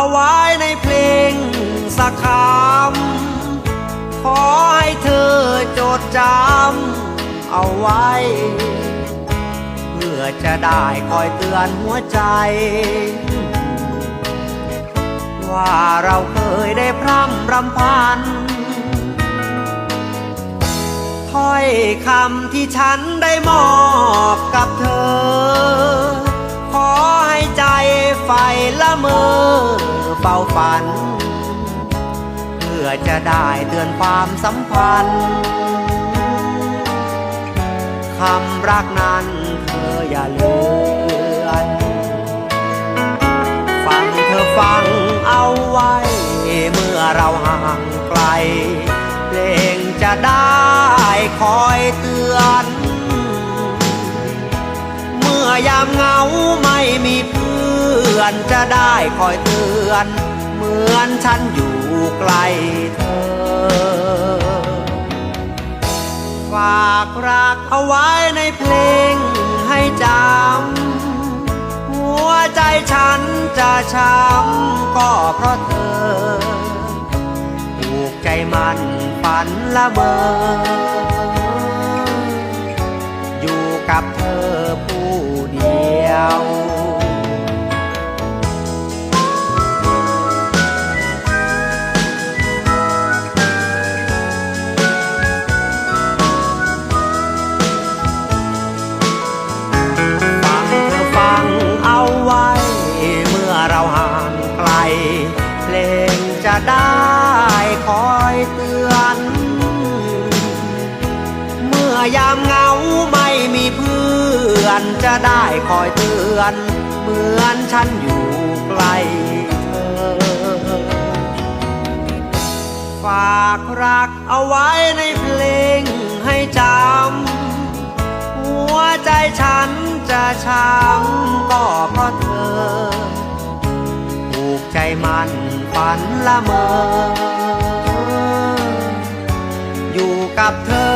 เอาไว้ในเพลงสักคำขอให้เธอจดจำเอาไว้ เพื่อจะได้คอยเตือนหัวใจ ว่าเราเคยได้พร่ำรำพัน ถ้อยคำที่ฉันได้มอบกับเธอ ขอให้ใจไฟละเมอ เฝ้าฝัน เพื่อจะได้เตือนความสัมพันธ์คำรักนั้นเธออย่าเลือนฟังเธอฟังเอาไว้ เมื่อเราห่างไกล เพลงจะได้คอยเตือน เมื่อยามเหงาไม่มีเพื่อนื่อนจะได้คอยเตือน เหมือนฉันอยู่ไกลเธอ ฝากรักเอาไว้ในเพลงให้จำ หัวใจฉันจะช้ำก็เพราะเธอผูกใจมันฝันละเมอ อยู่กับเธ ลงจะได้คอยเตือน เมื่อยามเหงาไม่มีเพื่อนจะได้คอยเตือน เหมือนฉันอยู่ใกลเธอ ฝากรักเอาไว้ในเพลงให้จำ หัวใจฉันจะช้ำก็เพราะเธอ ผูกใจมัน ฝันละเมอ อยู่กับเธอ